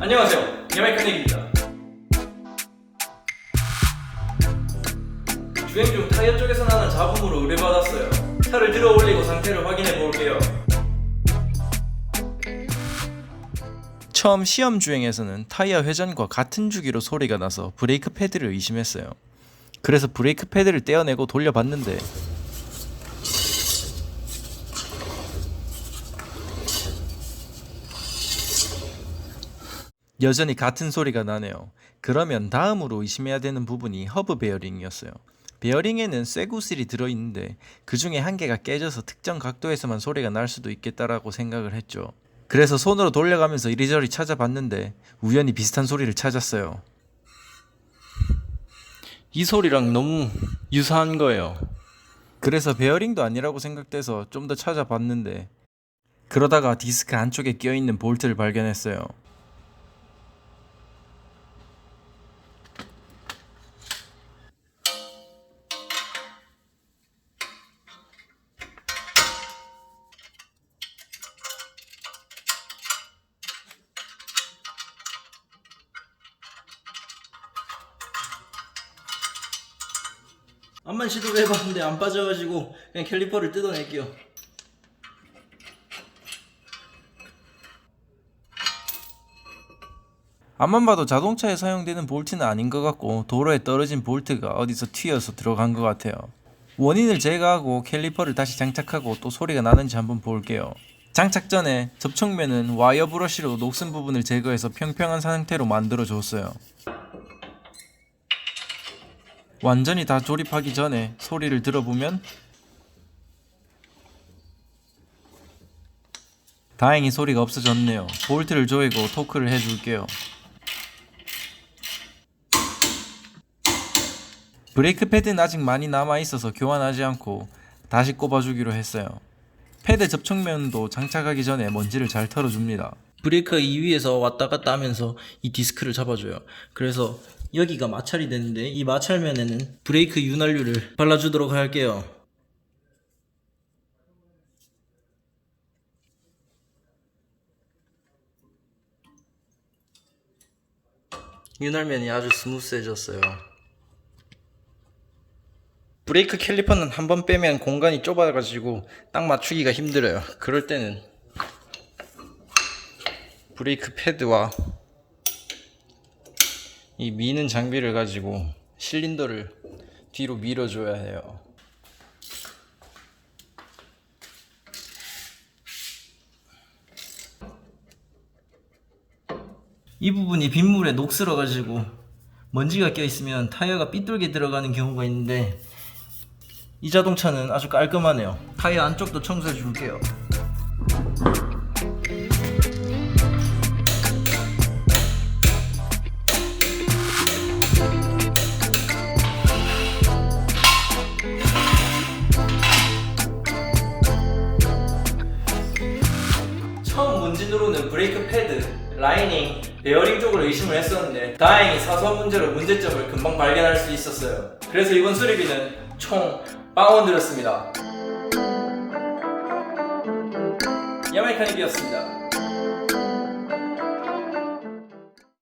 안녕하세요. 야말카닉입니다. 주행 중 타이어 쪽에서 나는 잡음으로 의뢰받았어요. 차를 들어 올리고 상태를 확인해 볼게요. 처음 시험 주행에서는 타이어 회전과 같은 주기로 소리가 나서 브레이크 패드를 의심했어요. 그래서 브레이크 패드를 떼어내고 돌려봤는데 여전히 같은 소리가 나네요. 그러면 다음으로 의심해야 되는 부분이 허브 베어링이었어요. 베어링에는 쇠구슬이 들어있는데 그 중에 한 개가 깨져서 특정 각도에서만 소리가 날 수도 있겠다라고 생각을 했죠. 그래서 손으로 돌려가면서 이리저리 찾아봤는데 우연히 비슷한 소리를 찾았어요. 이 소리랑 너무 유사한 거예요. 그래서 베어링도 아니라고 생각돼서 좀 더 찾아봤는데 그러다가 디스크 안쪽에 껴있는 볼트를 발견했어요. 암만 시도를 해봤는데 안 빠져가지고 그냥 캘리퍼를 뜯어낼게요. 앞만 봐도 자동차에 사용되는 볼트는 아닌 것 같고 도로에 떨어진 볼트가 어디서 튀어서 들어간 것 같아요. 원인을 제거하고 캘리퍼를 다시 장착하고 또 소리가 나는지 한번 볼게요. 장착 전에 접촉면은 와이어 브러쉬로 녹슨 부분을 제거해서 평평한 상태로 만들어 줬어요. 완전히 다 조립하기 전에 소리를 들어보면 다행히 소리가 없어졌네요. 볼트를 조이고 토크를 해줄게요. 브레이크 패드는 아직 많이 남아 있어서 교환하지 않고 다시 꼽아주기로 했어요. 패드 접촉면도 장착하기 전에 먼지를 잘 털어줍니다. 브레이크가 이 위에서 왔다 갔다 하면서 이 디스크를 잡아줘요. 그래서 여기가 마찰이 되는데 이 마찰면에는 브레이크 윤활유를 발라주도록 할게요. 윤활면이 아주 스무스해졌어요. 브레이크 캘리퍼는 한 번 빼면 공간이 좁아가지고 딱 맞추기가 힘들어요. 그럴 때는 브레이크 패드와 이 미는 장비를 가지고 실린더를 뒤로 밀어줘야 해요. 이 부분이 빗물에 녹슬어 가지고 먼지가 껴 있으면 타이어가 삐뚤게 들어가는 경우가 있는데 이 자동차는 아주 깔끔하네요. 타이어 안쪽도 청소해 줄게요. 처음 문진으로는 브레이크 패드, 라이닝, 베어링 쪽을 의심을 했었는데 다행히 사소한 문제로 문제점을 금방 발견할 수 있었어요. 그래서 이번 수리비는 총 빵원 들였습니다. 야마이카닉이었습니다.